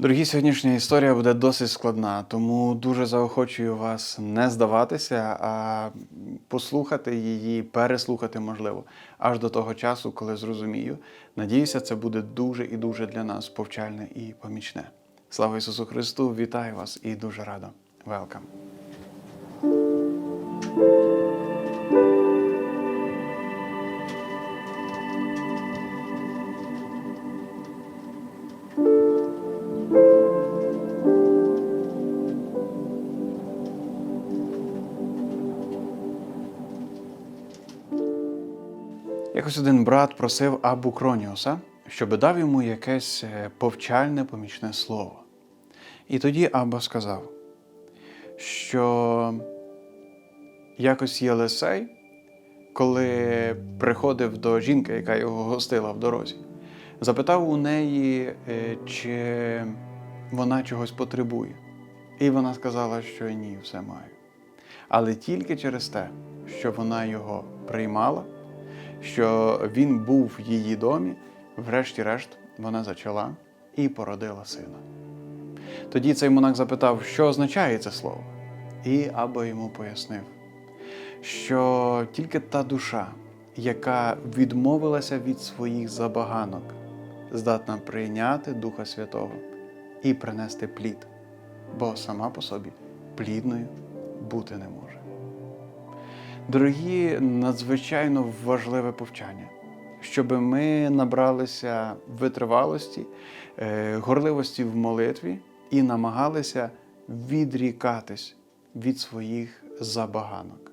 Дорогі, сьогоднішня історія буде досить складна, тому дуже заохочую вас не здаватися, а послухати її, переслухати можливо, аж до того часу, коли зрозумію. Надіюся, це буде дуже і дуже для нас повчальне і помічне. Слава Ісусу Христу! Вітаю вас і дуже радо. Welcome! Якось один брат просив Абу Кроніуса, щоб дав йому якесь е, повчальне помічне слово. І тоді Абба сказав, що якось Єлисей, коли приходив до жінки, яка його гостила в дорозі, запитав у неї, е, чи вона чогось потребує. І вона сказала, що ні, все маю. Але тільки через те, що вона його приймала, що він був в її домі, врешті-решт вона зачала і породила сина. Тоді цей монах запитав, що означає це слово. І Або йому пояснив, що тільки та душа, яка відмовилася від своїх забаганок, здатна прийняти Духа Святого і принести плід, бо сама по собі плідною бути не може. Дорогі, надзвичайно важливе повчання, щоб ми набралися витривалості, е, горливості в молитві і намагалися відрікатись від своїх забаганок.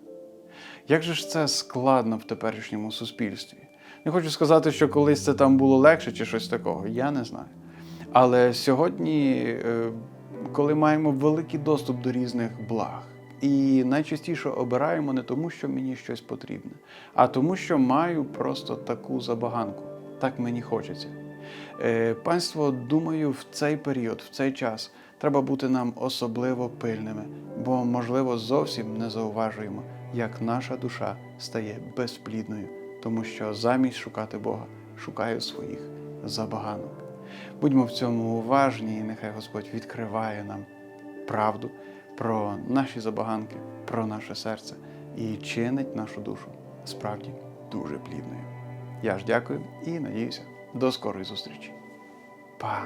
Як же ж це складно в теперішньому суспільстві? Не хочу сказати, що колись це там було легше чи щось такого, я не знаю. Але сьогодні, е, коли маємо великий доступ до різних благ, і найчастіше обираємо не тому, що мені щось потрібне, а тому, що маю просто таку забаганку. Так мені хочеться. Е, Панство, думаю, в цей період, в цей час треба бути нам особливо пильними, бо, можливо, зовсім не зауважуємо, як наша душа стає безплідною, тому що замість шукати Бога шукає своїх забаганок. Будьмо в цьому уважні, і нехай Господь відкриває нам правду про наші забаганки, про наше серце і чинить нашу душу справді дуже плідною. Я ж дякую і надіюся, до скорої зустрічі. Па!